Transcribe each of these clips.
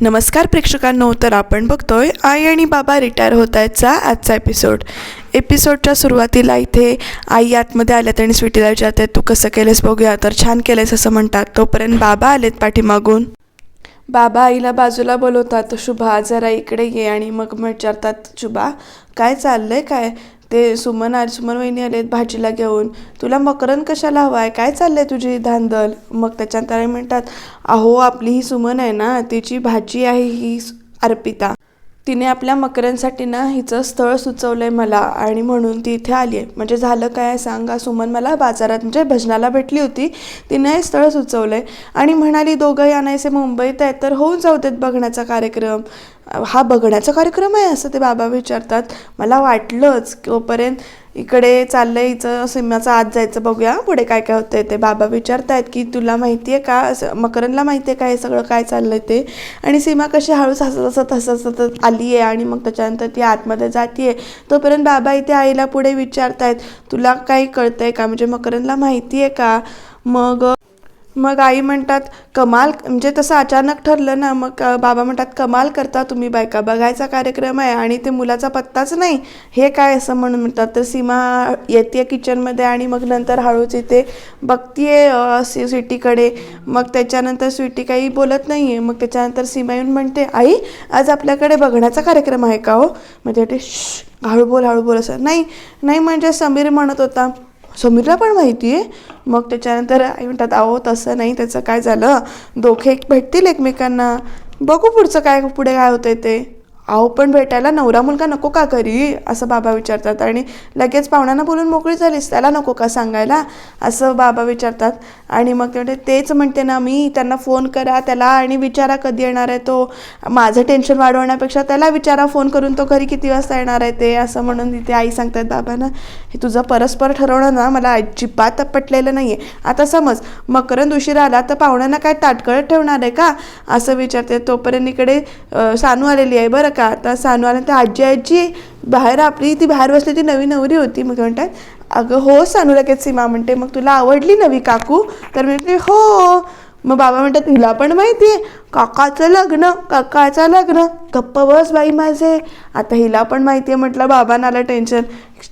नमस्कार प्रेक्षकांनो तर आपण बघतोय आई आणि बाबा रिटायर होत आहेतचा आजचा एपिसोड एपिसोडच्या सुरुवातीला इथे आई आतमध्ये आल्यात आणि स्वीटीला विचारते तू कसं केलंस बघूया तर छान केलंस असं म्हणतात. तोपर्यंत बाबा आलेत पाठीमागून. बाबा आईला बाजूला बोलवतात शुभा जरा इकडे ये आणि मग विचारतात शुभा काय चाललंय काय ते सुमन आले सुमन वहिनी आलेत भाजीला घेऊन. तुला मकरन कशाला हवा आहे काय चाललंय तुझी धांदल? मग त्याच्यानंतर आई म्हणतात अहो आपली ही सुमन आहे ना तिची भाजी आहे ही अर्पिता. तिने आपल्या मकरांसाठी ना हिचं स्थळ सुचवलं आहे मला आणि म्हणून ती इथे आली आहे म्हणजे झालं काय सांगा? सुमन मला बाजारात म्हणजे भजनाला भेटली होती. तिने हे स्थळ सुचवलं आहे आणि म्हणाली दोघंही आणायचे मुंबईत आहेत तर होऊन जाऊ देत बघण्याचा कार्यक्रम. हा बघण्याचा कार्यक्रम आहे असं ते बाबा विचारतात. मला वाटलंच तोपर्यंत इकडे चाललं हिचं सिमाचं आत जायचं बघूया. पुढे काय काय होतंय ते बाबा विचारतायत की तुला माहिती आहे का? असं मकरनला माहिती आहे का हे सगळं काय चाललंय ते? आणि सीमा कशी हळूच हसत हसत हसत हसत आली आहे आणि मग त्याच्यानंतर ती आतमध्ये जाते तोपर्यंत बाबा इथे आईला पुढे विचारतायत तुला काही कळतंय का? म्हणजे मकरनला माहिती आहे का? मग मग आई म्हणतात कमाल म्हणजे तसं अचानक ठरलं ना मग बाबा म्हणतात कमाल करता तुम्ही बायका बघायचा कार्यक्रम आहे आणि ते मुलाचा पत्ताच नाही. हे काय असं म्हणून म्हणतात? तर सीमा येते किचनमध्ये आणि मग नंतर हळूच इथे बघतीये अ, स्वीटीकडे. मग त्याच्यानंतर स्वीटी काही बोलत नाही आहे मग त्याच्यानंतर सीमा येऊन म्हणते आई आज आपल्याकडे बघण्याचा कार्यक्रम आहे का हो? म्हणजे ते श हळू बोल हळू बोल असं. नाही नाही म्हणजे समीर म्हणत होता. समीरला पण माहिती आहे. मग त्याच्यानंतर आई म्हणतात आहो तसं नाही त्याचं काय झालं? दोघे एक भेटतील एकमेकांना. बघू पुढचं काय पुढे काय होतंय ते. अहो पण भेटायला नवरा मुलगा नको का घरी? असं बाबा विचारतात. आणि लगेच पाहुण्यांना बोलून मोकळी झालीस त्याला नको का सांगायला? असं बाबा विचारतात. आणि मग ते म्हणते तेच म्हणते ना मी त्यांना फोन करा त्याला आणि विचारा कधी येणार आहे तो. माझं टेन्शन वाढवण्यापेक्षा त्याला विचारा फोन करून तो घरी किती वाजता येणार आहे ते असं म्हणून तिथे आई सांगतात बाबांना. हे तुझं परस्पर ठरवणं ना मला अजिबात पटलेलं नाही आहे आता समज मकरंद उशिरा आला तर पाहुण्यांना काय ताटकळत ठेवणार आहे का? असं विचारते. तोपर्यंत इकडे सानू आलेली आहे बरं का? आता सानू आल्यानंतर आजी आजी बाहेर आपली ती बाहेर बसली ती नवी नवरी होती मग म्हणतात अगं हो सानू लगेच सीमा म्हणते मग तुला आवडली नवी काकू? तर म्हणते हो. मग बाबा म्हणतात तुला पण माहिती आहे काकाचं लग्न काकाचं लग्न गप्प बस बाई माझे. आता हिला पण माहिती आहे म्हटलं बाबांना आलं टेन्शन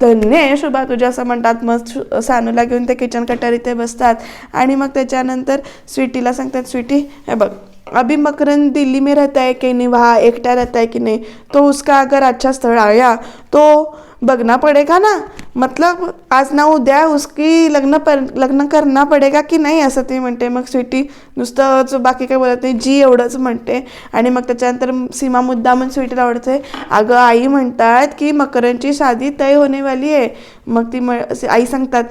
धन्य आहे शुभा तुझ्या असं म्हणतात मग सानूला घेऊन ते किचन कटर इथे बसतात. आणि मग त्याच्यानंतर स्वीटीला सांगतात स्वीटी हे बघ अभी मकरन दिल्ली में रहता है कि नहीं? वहाँ एकटा रहता है कि नहीं? तो उसका अगर अच्छा स्थल आया तो बघना पड़ेगा ना? मतलब आज ना उद्या उसकी लग्न पर लग्न करना पडेगा की नाही? असं ती म्हणते. मग स्वीटी नुसतंच बाकी काय बोलत नाही. जी एवढंच म्हणते. आणि मग त्याच्यानंतर सीमा मुद्दा म्हणून स्वीटीला आवडते. अगं आई म्हणतात की मकरांची शादी तय होने वाली आहे. मग ती म आई सांगतात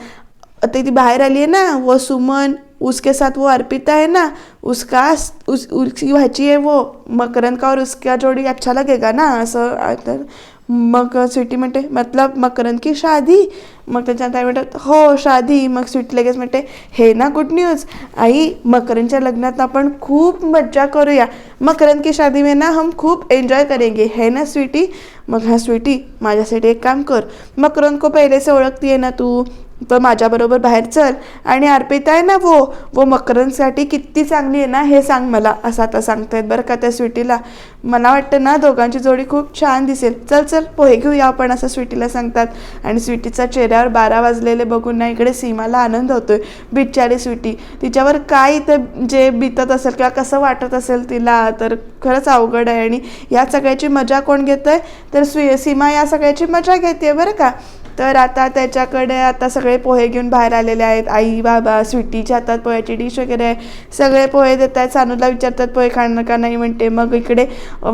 आता ती बाहेर आली आहे ना? व सुमन उसके साथ वो अर्पिता है ना उसका उस उसकी भाची है वो मकरंद का और उसका जोड़ी अच्छा लगेगा ना असं आ- तर मग म्हणते मतलब मकरंद की शादी मग त्याच्यात आई म्हणतात हो शादी. मग स्वीटी लगेच म्हणते हे ना गुड न्यूज आई मकरंदच्या लग्नात आपण खूप मज्जा करूया. मकरंद की शादी में ना हम खूप एन्जॉय करेंगे. है ना स्वीटी? मग हा स्वीटी माझ्यासाठी एक काम कर. मकरंद को पहिले से ओळखती आहे ना तू? तर माझ्याबरोबर बाहेर चल. आणि अर्पिता आहे ना वो? वो मकरंदसाठी किती चांगली आहे ना हे सांग मला. असं आता सांगतायत बरं का त्या स्वीटीला. मला वाटतं ना दोघांची जोडी खूप छान दिसेल. चल चल पोहे घेऊया आपण असं स्वीटीला सांगतात. आणि स्वीटीचा चेहरा चेहऱ्यावर बारा वाजलेले बघून ना इकडे सीमाला आनंद होतोय. बिचारी स्वीटी तिच्यावर काय ते जे बितत असेल किंवा कसं वाटत असेल तिला तर खरंच अवघड आहे. आणि या सगळ्याची मजा कोण घेतं आहे तर स्वी सीमा या सगळ्याची मजा घेते बरं का? तर आता त्याच्याकडे आता सगळे पोहे घेऊन बाहेर आलेले आहेत. आई बाबा स्वीटीच्या हातात पोह्याची डिश वगैरे आहे. सगळे पोहे देत आहेत. सानूला विचारतात पोहे खाणं का नाही? म्हणते. मग इकडे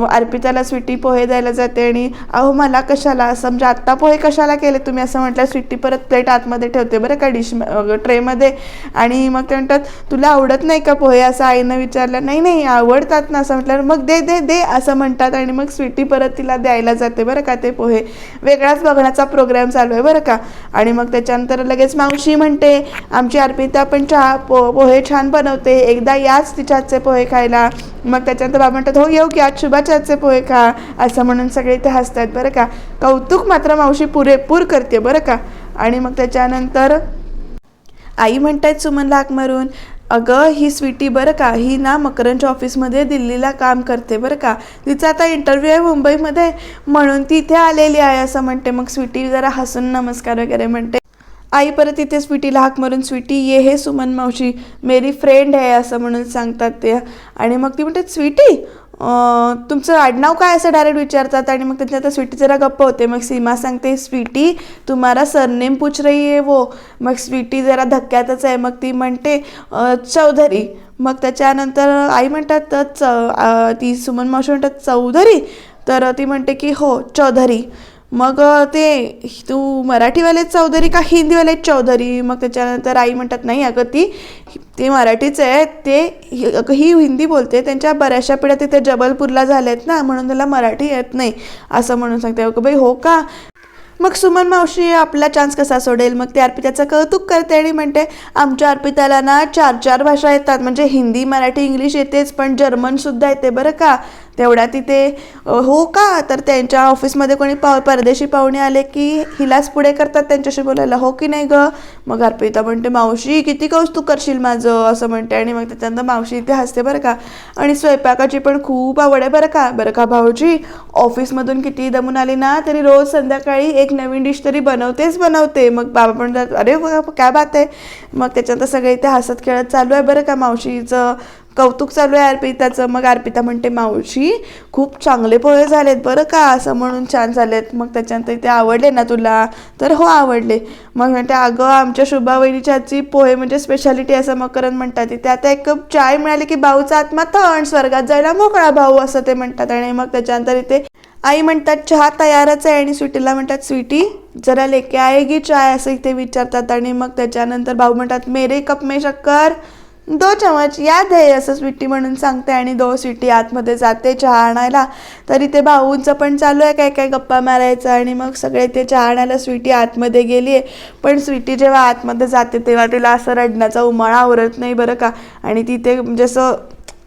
अर्पिताला स्वीटी पोहे द्यायला जाते आणि अहो मला कशाला? असं म्हणजे आत्ता पोहे कशाला केले तुम्ही? असं म्हटलं. स्वीटी परत प्लेट आतमध्ये ठेवते बरं का डिश ट्रेमध्ये. आणि मग ते म्हणतात तुला आवडत नाही का पोहे? असं आईनं विचारलं. नाही नाही आवडतात ना. असं म्हटलं मग दे दे दे. असं म्हणतात आणि मग स्वीटी परत तिला द्यायला जाते बरं का ते पोहे. वेगळाच बघण्याचा प्रोग्राम चालू आहे बरं का? आणि मग त्याच्यानंतर लगेच मावशी म्हणते आमची अर्पिता पण चहा पो पोहे छान बनवते. एकदा याच तिच्या पोहे खायला. मग त्याच्यानंतर बाबा म्हणतात हो येऊ की आज शुभाच्या पोहे खा. असं म्हणून सगळे ते हसतात बरं का? कौतुक मात्र मावशी पुरेपूर करते बरं का? आणि मग त्याच्यानंतर आई म्हणतायत सुमनला हाक मारून. अगं ही स्वीटी बरं का? ही ना मकरंदच्या ऑफिसमध्ये दिल्लीला काम करते बरं का? तिचा आता इंटरव्ह्यू आहे मुंबईमध्ये. म्हणून ती इथे आलेली आहे असं म्हणते. मग स्वीटी जरा हसून नमस्कार वगैरे म्हणते. आई परत इथे स्वीटीला हाक मारून स्वीटी ये हे सुमन मावशी. मेरी फ्रेंड आहे असं म्हणून सांगतात ते. आणि मग ती म्हणतात स्वीटी तुमचं आडनाव काय असं डायरेक्ट विचारतात? आणि मग त्यांच्या आता स्वीटी जरा गप्प होते. मग सीमा सांगते स्वीटी तुम्हाला सरनेम पूछ रही आहे वो. मग स्वीटी जरा धक्क्यातच आहे. मग ती म्हणते चौधरी. मग त्याच्यानंतर आई म्हणतात "तर च ती सुमन मावशी म्हणतात चौधरी? तर ती म्हणते की हो चौधरी. मग ते तू मराठीवाले चौधरी का हिंदीवाले चौधरी? मग त्याच्यानंतर आई म्हणतात नाही अगं ती ते मराठीच आहे. ते अगं ही हिंदी बोलते. त्यांच्या बऱ्याचशा पिढ्या तिथे जबलपूरला झाल्या आहेत ना म्हणून त्याला मराठी येत नाही. असं म्हणून सांगते. अगं बाई हो का? मग सुमन मावशी आपला चान्स कसा सोडेल? मग ती अर्पिताचं कौतुक करते आणि म्हणते आमच्या अर्पिताला ना चार चार भाषा येतात. म्हणजे हिंदी मराठी इंग्लिश येतेच पण जर्मनसुद्धा येते बरं का? तेवढ्या तिथे हो का? तर त्यांच्या ऑफिसमध्ये कोणी पाव परदेशी पाहुणे आले की हिलाच पुढे करतात त्यांच्याशी बोलायला? हो की नाही ग? मग अर्पिता म्हणते मावशी किती कौस्तुक करशील माझं? असं म्हणते आणि मग त्याच्यानंतर मावशी इथे हसते बरं का. आणि स्वयंपाकाची पण खूप आवड आहे बरं का. बरं का भाऊजी? ऑफिसमधून किती दमून आली ना तरी रोज संध्याकाळी एक नवीन डिश तरी बनवतेच बनवते. मग बाबा म्हणतात अरे काय बात आहे. मग त्याच्यानंतर सगळे इथे हसत खेळत चालू आहे बरं का मावशीचं. कौतुक चालू आहे अर्पिताचं. मग अर्पिता म्हणते मावशी खूप चांगले पोहे झालेत बरं का? असं म्हणून छान झालेत. मग त्याच्यानंतर ते आवडले ना तुला? तर हो आवडले. मग म्हणते अगं आमच्या शुभा वहिनीच्या पोहे म्हणजे स्पेशालिटी असं मकरन म्हणतात ते. आता एक कप चाय मिळाली की भाऊचा आत्मा थंड स्वर्गात जायला मोकळा भाऊ असं ते म्हणतात. आणि मग त्याच्यानंतर इथे आई म्हणतात चहा तयारच आहे. आणि स्वीटीला म्हणतात स्वीटी जरा लेके आएगी चाय असं इथे विचारतात. आणि मग त्याच्यानंतर भाऊ म्हणतात मेरे कप मे शक्कर. दो चमच याद आहे असं स्वीटी म्हणून सांगते आणि दो स्वीटी आतमध्ये जाते चहा आणायला. तरी ते भाऊंचं पण चालू आहे काय काय गप्पा मारायचं आणि मग सगळे ते चहा आणायला स्वीटी आतमध्ये गेली आहे पण स्वीटी जेव्हा आतमध्ये जाते तेव्हा तिला असं रडण्याचा उमाळा आवरत नाही बरं का. आणि तिथे म्हणजे जसं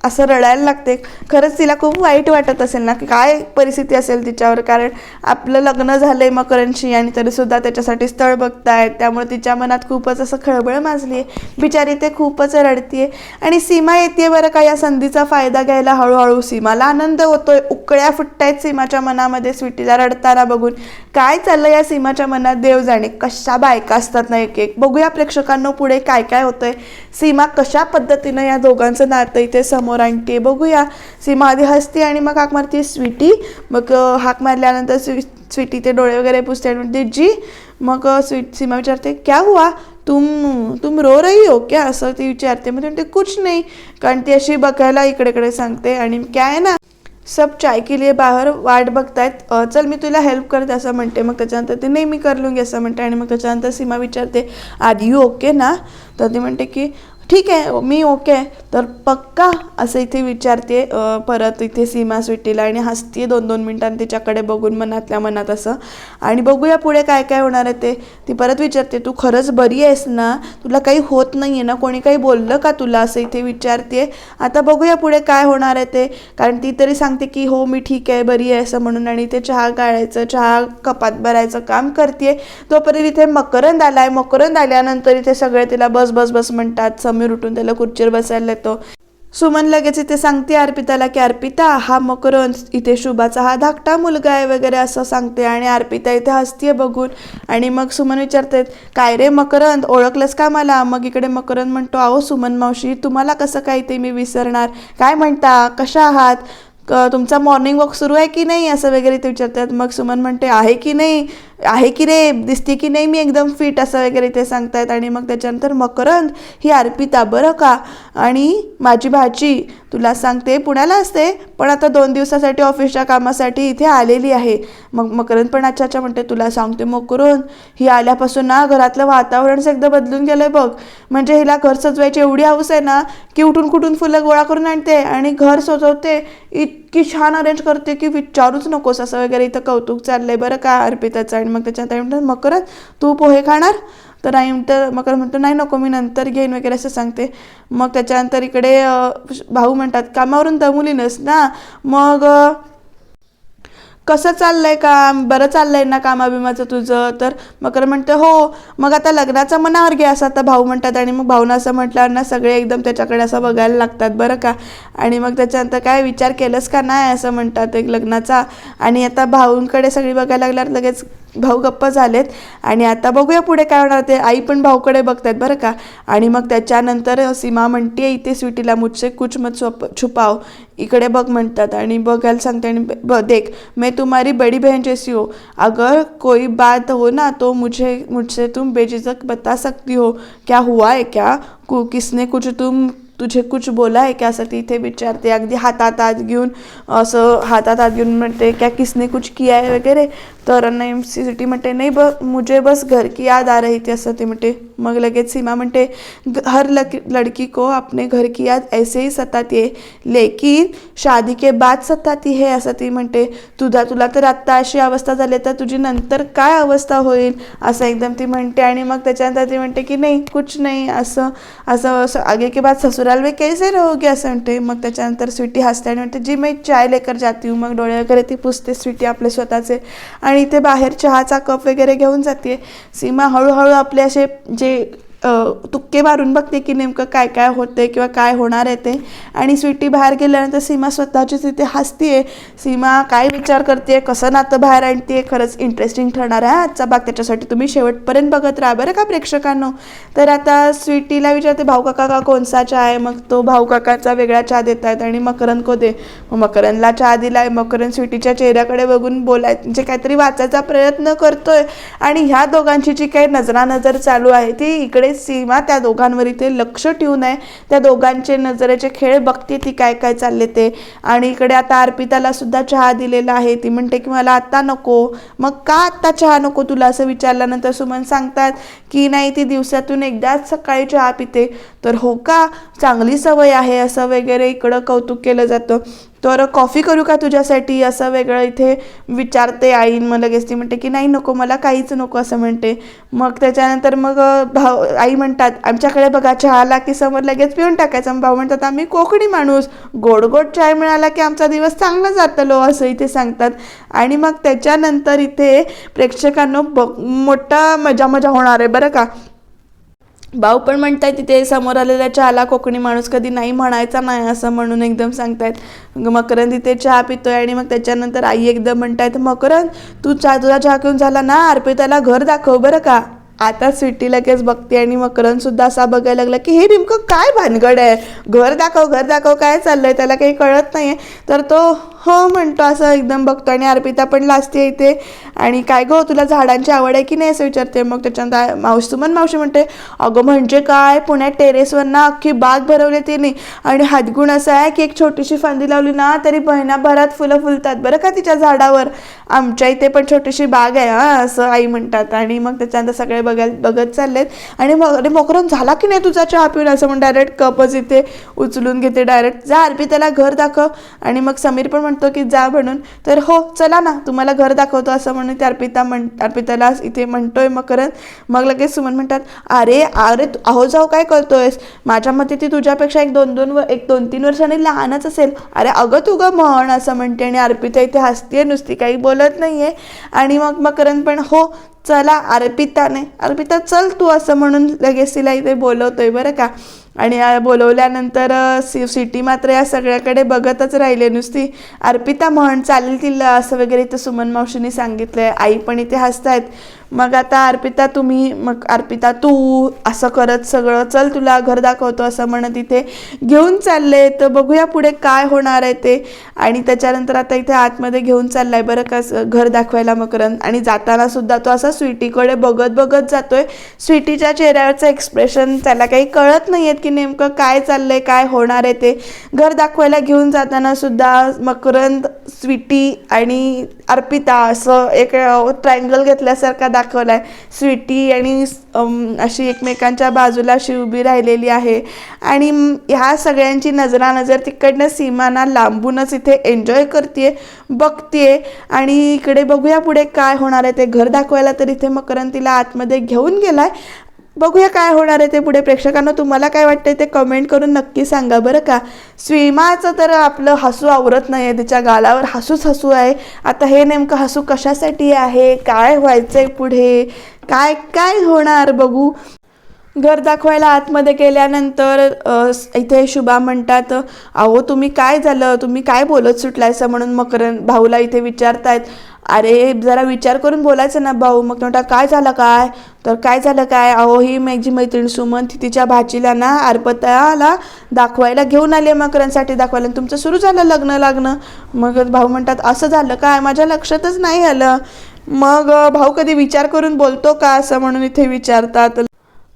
असं रडायला लागते. खरंच तिला खूप वाईट वाटत असेल ना की काय परिस्थिती असेल तिच्यावर? कारण आपलं लग्न झालं आहे मकरंशी आणि तरीसुद्धा त्याच्यासाठी स्थळ बघतायत. त्यामुळे तिच्या मनात खूपच असं खळबळ माजली आहे बिचारी ते खूपच रडतीये. आणि सीमा येते बरं का या संधीचा फायदा घ्यायला हळूहळू सीमाला आनंद होतोय. उकळ्या फुटतायत सीमाच्या मनामध्ये स्वीटीला रडताना बघून. काय चाललं या सीमाच्या मनात? देव जाणे कशा बायका असतात ना एक एक? बघूया प्रेक्षकांना पुढे काय काय होतंय. सीमा कशा पद्धतीनं या दोघांचं नातं इथे समोर आणि ते बघूया. सीमा आधी हसते आणि मग हाक मारते स्वीटी. मग हाक मारल्यानंतर स्वी स्वीटी ते डोळे वगैरे पुसते आणि म्हणते जी. मग स्वीट सीमा विचारते क्या हुआ? तुम तुम रो रही हो क्या? असं ती विचारते. मग म्हणते कुछ नाही. कारण ती अशी बघायला इकडे इकडे सांगते आणि क्या आहे ना? सब चाय के लिए बाहेर वाट बघतायत. चल मी तुला हेल्प करते असं म्हणते. मग त्याच्यानंतर ते नाही मी कर लूंगी असं म्हणते. आणि मग त्याच्यानंतर सीमा विचारते आर यू ओके ना? तर ती म्हणते की ठीक आहे मी ओके आहे तर पक्का असं इथे विचारते परत इथे सीमा स्वीटीला आणि हसते दोन दोन मिनिटांनी तिच्याकडे बघून मनातल्या मनात असं. आणि बघूया पुढे काय काय होणार आहे ते. ती परत विचारते तू खरंच बरी आहेस ना? तुला काही होत नाही आहे ना? कोणी काही बोललं का तुला? असं इथे विचारते आता बघूया पुढे काय होणार आहे ते. कारण ती तरी सांगते की हो मी ठीक आहे बरी आहे असं म्हणून आणि ते चहा काढायचं चहा कपात भरायचं काम करते तोपर्यंत इथे मकरंद आलाय. मकरंद आल्यानंतर इथे सगळे तिला बस बस बस म्हणतात समीर उठून त्याला खुर्चीवर बसायला येतो. सुमन लगेच इथे सांगते अर्पिताला की अर्पिता हा मकरंद इथे शुभाचा हा धाकटा मुलगा आहे वगैरे असं सांगते. आणि अर्पिता इथे हसतीये बघून. आणि मग सुमन विचारते काय रे मकरंद ओळखलंस का मला? मग इकडे मकरंद म्हणतो अहो सुमन मावशी तुम्हाला कसं काय ते मी विसरणार? काय म्हणता? कशा आहात? तुमचा मॉर्निंग वॉक सुरू आहे की नाही असं वगैरे ते विचारतात. मग सुमन म्हणते आहे की नाही? आहे की रे? दिसते की नाही मी एकदम फिट असं वगैरे ते सांगतायत आणि मग त्याच्यानंतर मकरंद ही अर्पिता बरं का? आणि माझी भाची तुला सांगते पुण्याला असते पण आता दोन दिवसासाठी ऑफिसच्या कामासाठी इथे आलेली आहे. मग मकरंद पण अच्छा अच्छा म्हणते तुला सांगते मकरून ही आल्यापासून ना घरातलं वातावरणच एकदा बदलून गेलंय बघ. म्हणजे हिला घर सजवायची एवढी हौस आहे ना की उठून कुठून फुलं गोळा करून आणते आणि घर सजवते. इतकी छान अरेंज करते की विचारूच नकोस असं वगैरे इथं कौतुक चाललंय बरं का अर्पिताचं. आणि मग त्याच्यात म्हणतात मकरंद तू पोहे खाणार? तर आई म्हणतं मकर म्हणतो नाही नको मी नंतर घेईन वगैरे असं सांगते. मग त्याच्यानंतर इकडे भाऊ म्हणतात कामावरून दमुलीनच ना. मग कसं चाललंय काम? बरं चाललंय ना कामाबिमाचं तुझं? तर मकर म्हणते हो मग आता लग्नाचं मनावर घे असं आता भाऊ म्हणतात. आणि मग भाऊनं असं म्हटल्यावर ना सगळे एकदम त्याच्याकडे असं बघायला लागतात बरं का. आणि मग त्याच्यानंतर काय विचार केलंस का? नाही असं म्हणतात एक लग्नाचा. आणि आता भाऊंकडे सगळी बघायला लागल्यावर लगेच भाऊ गप्प झालेत. आणि आता बघूया पुढे काय होणार. ते आई पण भाऊकडे बघतात बरं का. आणि मग त्याच्यानंतर सीमा म्हणते इथे स्वीटीला मुझसे कुछ मत छुप छुपाव. इकडे बघ म्हणतात. आणि बघायला सांगते आणि ब देख मैं तुम्हारी बड़ी बहन जैसी हो. अगर कोई बात हो ना तो मुझे मुझसे तुम बेझिझक बता सकती हो। क्या हुआ है क्या? कु किसने कुछ तुम तुझे कुछ बोला आहे क्या? असं ती इथे विचारते. अगदी हातात हात घेऊन असं हातात हात घेऊन म्हणते क्या किसने कुछ किया आहे वगैरे. तर नाही सी टी म्हणते नाही ब मुझे बस घर की याद आ रही थी असं ती म्हणते. मग लगेच सीमा म्हणते हर लक लड़की को अपने घर की याद ऐसे ही सताती है लेकिन शादी के बाद सताती है असं ती म्हणते. तुझा तुला तर आत्ता अशी अवस्था झाली तर तुझी नंतर काय अवस्था होईल? असं एकदम ती म्हणते. आणि मग त्याच्यानंतर ती म्हणते की नाही कुछ नाही असं असं असं आगे के बाद ससुराल वे कैसे रहोगे? असं म्हणते. मग त्याच्यानंतर स्वीटी हसते आणि म्हणते जी मी चाय लेकर जाती हूँ. मग डोळे वगैरे ती पुसते स्वीटी आपले स्वतःचे. आणि इथे बाहेर चहाचा कप वगैरे घेऊन जाते. सीमा हळूहळू आपले असे जे तुक्के मारून बघते की नेमकं काय काय होते किंवा काय होणार आहे ते. आणि स्वीटी बाहेर गेल्यानंतर सीमा स्वतःची तिथे हसतीये. सीमा काय विचार करते कसं नातं बाहेर आणते खरंच इंटरेस्टिंग ठरणार आहे आजचा भाग. त्याच्यासाठी तुम्ही शेवटपर्यंत बघत राहा बरं का प्रेक्षकांनो? तर आता स्वीटीला विचारते भाऊ काका का कोणसा चहा आहे? मग तो भाऊ काकाचा वेगळा चहा देत आहेत आणि मकरंद को दे मग मकरंदला चहा दिलाय. मकरंद स्वीटीच्या चेहऱ्याकडे बघून बोलाय म्हणजे काहीतरी वाचायचा प्रयत्न करतोय. आणि ह्या दोघांची जी काही नजरानजर चालू आहे ती इकडे सीमा त्या दोघांवर इथे लक्ष ठेवून आहे त्या दोघांचे नजरेचे खेळ बघते ती काय काय चालले ते. आणि इकडे आता अर्पिताला सुद्धा चहा दिलेला आहे. ती म्हणते की मला आत्ता नको. मग का आत्ता चहा नको तुला? असं विचारल्यानंतर सुमन सांगतात की नाही ती दिवसातून एकदाच सकाळी चहा पिते. तर हो का? चांगली सवय आहे. असं वगैरे इकडं कौतुक केलं जातं. तर कॉफी करू का तुझ्यासाठी? असं वेगळं इथे विचारते आईन मग लगेच ती म्हणते की नाही नको मला काहीच नको असं म्हणते. मग त्याच्यानंतर मग भाऊ आई म्हणतात आमच्याकडे बघा चहा आला की समोर लगेच पिऊन टाकायचं. मग भाऊ म्हणतात आम्ही कोकणी माणूस. गोड गोड चाय मिळाला की आमचा दिवस चांगला जातलो असं इथे सांगतात. आणि मग त्याच्यानंतर इथे प्रेक्षकांनो ब मोठा मजा मजा होणार आहे बरं का? भाऊ पण म्हणतायत तिथे समोर आलेल्या चहाला कोकणी माणूस कधी नाही म्हणायचा नाही असं म्हणून एकदम सांगतायत. मग मकरंद तिथे चहा पितोय आणि मग त्याच्यानंतर आई एकदम म्हणतायत मकरंद तू चहा तुझा चहा घेऊन झाला ना? अर्पिताला घर दाखव बरं का. आता स्वीटी लगेच बघते आणि मकरन सुद्धा असा बघायला लागला की हे नेमकं काय भानगड आहे? घर दाखव घर दाखव काय चाललंय? त्याला काही कळत नाहीये. तर तो हो म्हणतो असं एकदम बघतो. आणि अर्पिता पण लाजते इथे. आणि काय गं तुला झाडांची आवड आहे की नाही असं विचारते. मग त्याच्यानंतर मावशी सुमन मावशी म्हणते अगं म्हणजे काय? पुण्यात टेरेसवर ना अख्खी बाग भरवली तिने. आणि हातगुण असा आहे की एक छोटीशी फांदी लावली ना तरी महिनाभरात फुलं फुलतात. बरं का तिच्या झाडावर? आमच्या इथे पण छोटीशी बाग आहे हा असं आई म्हणतात. आणि मग त्याच्यानंतर सगळे बघायला बघत चाललेत. आणि मग अरे मोकरम झाला की नाही तुझा चहा पिऊन? असं म्हणून डायरेक्ट कपच इथे उचलून घेते डायरेक्ट जा अर्पिताला घर दाखव. आणि मग समीर पण म्हणतो की जा म्हणून. तर हो चला ना तुम्हाला घर दाखवतो असं म्हणून ते अर्पिता म्हण अर्पिताला इथे म्हणतोय मकरंद मग लगेच सुमन म्हणतात अरे अरे अहो जाऊ काय करतोयस? माझ्या मते ती तुझ्यापेक्षा एक दोन दोन व- एक दोन तीन वर्षांनी लहानच असेल. अरे अगं तू ग म्हण असं म्हणते आणि अर्पिता इथे हसते नुसती काही बोलत नाहीये. आणि मग मकरन पण हो चला अर्पिताने अर्पिता चल तू असं म्हणून लगेच तिला इथे बोलवतोय बरं का. आणि बोलवल्यानंतर सि सिटी मात्र या सगळ्याकडे बघतच राहिले. नुसती अर्पिता म्हण चालेल तिला असं वगैरे इथं सुमन मावशीने सांगितलंय. आई पण इथे हसतायत. मग आता अर्पिता तुम्ही मग अर्पिता तू असं करत सगळं चल तुला घर दाखवतो असं म्हणत इथे घेऊन चालले. तर बघूया पुढे काय होणार आहे ते. आणि त्याच्यानंतर आता इथे आतमध्ये घेऊन चाललाय बरं का घर दाखवायला मकरंद. आणि जाताना सुद्धा तो असा स्वीटीकडे बघत बघत जातोय. स्वीटीच्या चेहऱ्यावरचं एक्सप्रेशन त्याला काही कळत नाही आहेत की नेमकं काय चाललंय काय होणार आहे ते. घर दाखवायला घेऊन जाताना सुद्धा मकरंद स्वीटी आणि अर्पिता असं एक ट्रायंगल घेतल्यासारखा दाखवलाय. स्वीटी आणि अशी एकमेकांच्या बाजूला अशी उभी राहिलेली आहे. आणि ह्या सगळ्यांची नजरानजर तिकडनं सीमाना लांबूनच इथे एन्जॉय करते बघते आणि इकडे बघूया पुढे काय होणार आहे ते. घर दाखवायला तर इथे मकरंद तिला आतमध्ये घेऊन गेलाय. बघूया काय होणार आहे ते पुढे. प्रेक्षकांना तुम्हाला काय वाटतंय ते कमेंट करून नक्की सांगा बरं का. स्विमाचं तर आपलं हसू आवरत नाही आहे तिच्या गालावर. हसूच हसू आहे. आता हे नेमकं हसू कशासाठी आहे? काय व्हायचंय पुढे? काय काय होणार बघू. घर दाखवायला आतमध्ये गेल्यानंतर इथे शुभा म्हणतात अहो तुम्ही काय झालं? तुम्ही काय बोलत सुटलायसा? म्हणून मकरन भाऊला इथे विचारतायत. अरे जरा विचार करून बोलायचं ना भाऊ. मग म्हणता काय झालं काय? तर काय झालं काय? अहो ही माझी मैत्रीण सुमन ती तिच्या भाचीला ना अर्पताला दाखवायला घेऊन आली मकरांसाठी दाखवायला. आणि तुमचं सुरू झालं लग्न लागणं मग भाऊ म्हणतात असं झालं काय? माझ्या लक्षातच नाही आलं. मग भाऊ कधी विचार करून बोलतो का? असं म्हणून इथे विचारतात.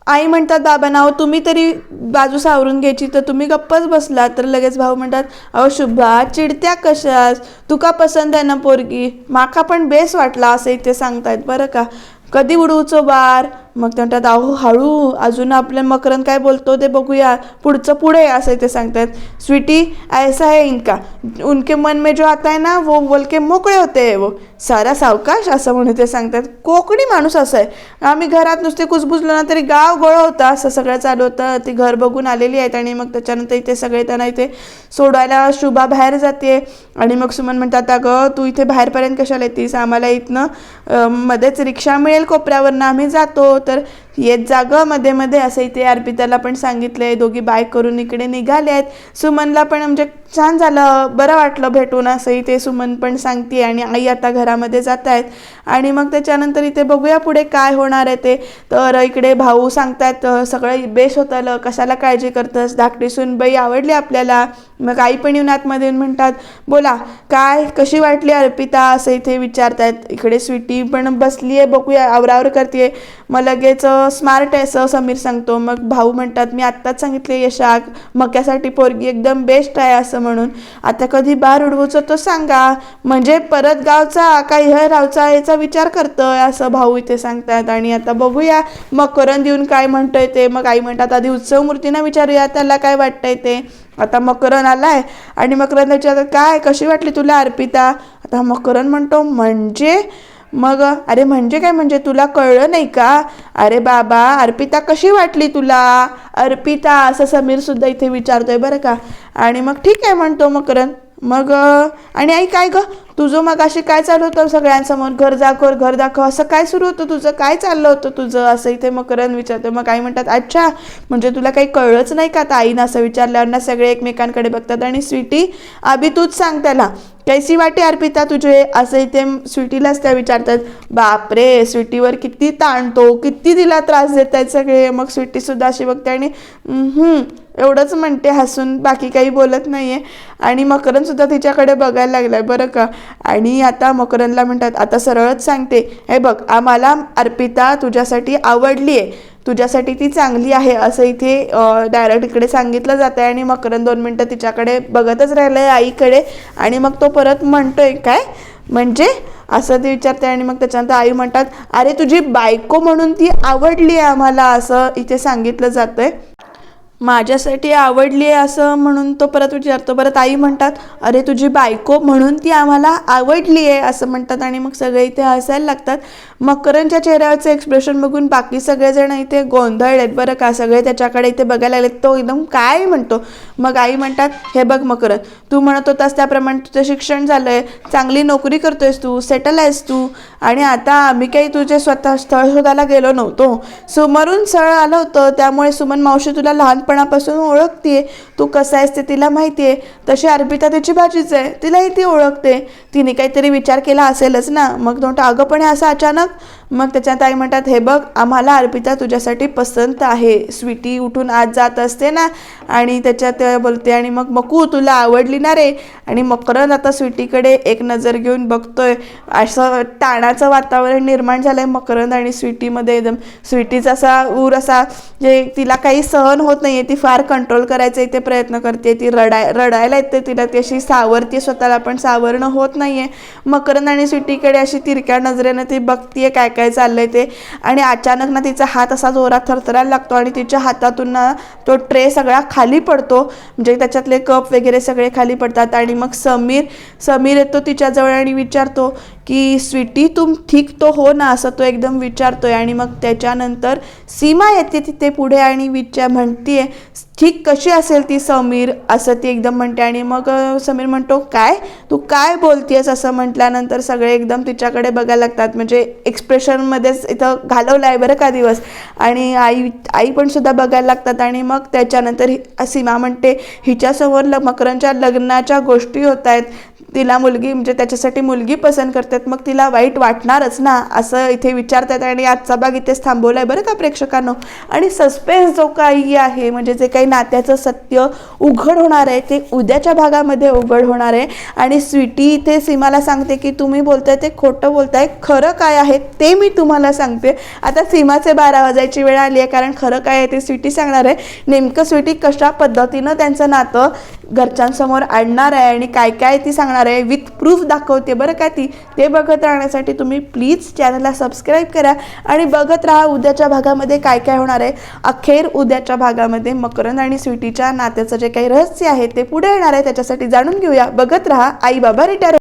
आई म्हणतात बाबा अहो तुम्ही तरी बाजू सावरून घ्यायची. तर तुम्ही गप्पच बसला तर लगेच भाऊ म्हणतात अहो शुभा चिडत्या कशास? तुका पसंत आहे ना पोरगी? माका पण बेस वाटला असं इथे सांगतायत बरं का? कधी उडवूचो बार मग ते म्हणतात अहो हळू अजून आपलं मकरन काय बोलतो ते बघूया. पुढचं पुढे असं इथे सांगतात. स्वीटी ऐसा है इनका. उनके मन में जो आता है ना वो बोल के मोकळे होते वो. सारा सावकाश असं म्हणून ते सांगतात. कोकणी माणूस असं आहे. आम्ही घरात नुसते कुसबुजलो ना तरी गाव गोळ होता. असं सगळं चालू होतं. ती घर बघून आलेली आहेत आणि मग त्याच्यानंतर इथे सगळे त्यांना इथे सोडवायला शुभा बाहेर जाते. आणि मग सुमन म्हणतात अगं तू इथे बाहेरपर्यंत कशाला येतीस? आम्हाला इथनं मध्येच रिक्षा मिळेल कोपऱ्यावरनं. आम्ही जातो. तर येत जागं. मध्ये मध्ये असं इथे अर्पिताला पण सांगितलंय दोघी बाईक करून इकडे निघाले आहेत सुमनला पण म्हणजे छान झालं बरं वाटलं भेटून असं. इथे सुमन पण सांगते आणि आई आता घरामध्ये जात आहेत आणि मग त्याच्यानंतर इथे बघूया पुढे काय होणार आहे ते. तर इकडे भाऊ सांगतायत सगळं बेस होतं कशाला काळजी करतंस? धाकटी सुनबाई आवडली आपल्याला. मग आई पण येऊन आतमध्ये येऊन म्हणतात बोला काय कशी वाटली अर्पिता? असं इथे विचारतायत. इकडे स्वीटी पण बसली आहे बघूया आवरावर करते मग लगेच स्मार्ट आहे असं समीर सांगतो. मग भाऊ म्हणतात मी आत्ताच सांगितले यशाक मक्यासाठी पोरगी एकदम बेस्ट आहे असं म्हणून. आता कधी बार उडवूचं तो सांगा. म्हणजे परत गावचा काही ह्या रावचा याचा विचार करतोय असं भाऊ इथे सांगतात. आणि आता बघूया मग करण देऊन काय म्हणतोय ते. मग आई म्हणतात आधी उत्सव मूर्तींना विचारूया त्याला काय वाटतंय ते? आता मकरन आलाय. आणि मकरन विचारतात काय कशी वाटली तुला अर्पिता? आता मकरन म्हणतो म्हणजे मग अरे म्हणजे काय म्हणजे? तुला कळलं नाही का? अरे बाबा अर्पिता कशी वाटली तुला? अर्पिता असं समीर सुद्धा इथे विचारतोय बरं का? आणि मग ठीक आहे म्हणतो मकरण मग आणि आई काय ग? तुझं मग अशी काय चालू होतं सगळ्यांसमोर? घर दाखव घर दाखव. असं काय सुरू होतं तुझं? काय चाललं होतं तुझं? असं इथे मकरन विचारतो. मग आई म्हणतात अच्छा म्हणजे तुला काही कळलंच नाही का आता आईनं असं विचारल्यावर ना सगळे एकमेकांकडे बघतात? आणि स्वीटी आबी तूच सांग त्याला. कैसी वाटे अर्पिता तुझे? असं इथे स्वीटीलाच त्या विचारतात. बापरे स्वीटीवर किती ताणतो किती तिला त्रास देत आहेत सगळे. मग स्वीटी सुद्धा अशी बघते आणि एवढंच म्हणते हसून बाकी काही बोलत नाहीये. आणि मकरनसुद्धा तिच्याकडे बघायला लागलाय बरं का. आणि आता मकरनला म्हणतात आता सरळच सांगते हे बघ आम्हाला अर्पिता तुझ्यासाठी आवडली आहे तुझ्यासाठी ती चांगली आहे असं इथे डायरेक्ट इकडे सांगितलं जातं आहे आणि मकरन दोन मिनटं तिच्याकडे बघतच राहिलं आहे आईकडे. आणि मग तो परत म्हणतोय काय? म्हणजे? असं ते विचारते. आणि मग त्याच्यानंतर आई म्हणतात अरे तुझी बायको म्हणून ती आवडली आहे आम्हाला असं इथे सांगितलं जातंय. माझ्यासाठी आवडली आहे असं म्हणून तो परत विचारतो. परत आई म्हणतात अरे तुझी बायको म्हणून ती आम्हाला आवडली आहे असं म्हणतात आणि मग सगळे इथे हसायला लागतात. मकरनच्या चेहऱ्यावरचं एक्सप्रेशन बघून बाकी सगळेजण इथे गोंधळलेत. बरं का सगळे त्याच्याकडे इथे बघायला लागलेत. तो एकदम काय म्हणतो? मग आई म्हणतात हे बघ मकरन तू म्हणत होतास त्याप्रमाणे तुझं शिक्षण झालंय. चांगली नोकरी करतोयस तू सेटल आहेस तू. आणि आता आम्ही काही तुझे स्वतः स्थळ शोधायला गेलो नव्हतो. सुमरून स्थळ आलं होतं त्यामुळे सुमन मावशी तुला लहानपणापासून ओळखते तू कसं आहेस ते तिला माहिती आहे तशी अर्पिता तिची भाजीच आहे. तिलाही ती ओळखते. तिने काहीतरी विचार केला असेलच ना? मग तो अगं पण हे असं अचानक? मग त्याच्यात आई म्हणतात हे बघ आम्हाला अर्पिता तुझ्यासाठी पसंत आहे. स्वीटी उठून आज जात असते ना? आणि त्याच्यात बोलते आणि मग मकू तुला आवडली ना रे? आणि मकरन आता स्वीटीकडे एक नजर घेऊन बघतोय. असं ताणाचं वातावरण निर्माण झालंय मकरंद आणि स्वीटीमध्ये एकदम. स्वीटीचा असा ऊर असा जे तिला काही सहन होत नाहीये ती फार कंट्रोल करायचा इथे प्रयत्न करते. ती रडाय रडायला येते तिला ती अशी सावरते स्वतःला पण सावरणं होत नाहीये. मकरंद आणि स्वीटीकडे अशी तिरक्या नजरेनं ती बघतीये काय काय चाललंय ते. आणि अचानक ना तिचा हात असा जोरात थरथरायला लागतो आणि तिच्या हातातून ना तो ट्रे सगळा खाली पडतो. म्हणजे त्याच्यातले कप वगैरे सगळे खाली पडतात. आणि मग समीर समीर येतो तिच्याजवळ आणि विचारतो की स्वीटी तुम ठीक तो हो ना असं तो एकदम विचारतोय. आणि मग त्याच्यानंतर सीमा येते तिथे पुढे आणि विचार म्हणतीये ठीक कशी असेल ती समीर? असं ती एकदम म्हणते. आणि मग समीर म्हणतो काय? तू काय बोलतेस असं म्हटल्यानंतर सगळे एकदम तिच्याकडे बघायला लागतात. म्हणजे एक्सप्रेशनमध्येच इथं घालवलं आहे बरं का दिवस. आणि आई आई पण सुद्धा बघायला लागतात. आणि मग त्याच्यानंतर सीमा म्हणते हिच्यासमोर ल मकरंच्या लग्नाच्या गोष्टी होत आहेत. तिला मुलगी म्हणजे त्याच्यासाठी मुलगी पसंत करतात मग तिला वाईट वाटणारच ना असं इथे विचारतात आणि आजचा भाग इथेच थांबवलाय बरं का प्रेक्षकांनो? आणि सस्पेन्स जो काही आहे म्हणजे जे काही नात्याचं सत्य उघड होणार आहे ते उद्याच्या भागामध्ये उघड होणार आहे. आणि स्वीटी इथे सीमाला सांगते की तुम्ही बोलताय ते खोटं बोलताय खरं काय आहे ते मी तुम्हाला सांगते. आता सीमाचे बारा वाजायची वेळ आली आहे कारण खरं काय आहे ते स्वीटी सांगणार आहे. नेमकं स्वीटी कशा पद्धतीनं त्यांचं नातं घरच्यांसमोर आणणार आहे आणि काय काय ती सांगणार आहे विथ प्रूफ दाखवते. बरं का ती? ते बघत राहण्यासाठी तुम्ही प्लीज चॅनलला सबस्क्राईब करा. आणि बघत राहा उद्याच्या भागामध्ये काय काय होणार आहे. अखेर उद्याच्या भागामध्ये मकरंद आणि स्वीटीच्या नात्याचं जे काही रहस्य आहे ते पुढे येणार आहे. त्याच्यासाठी जाणून घेऊया. बघत राहा आई बाबा रिटायर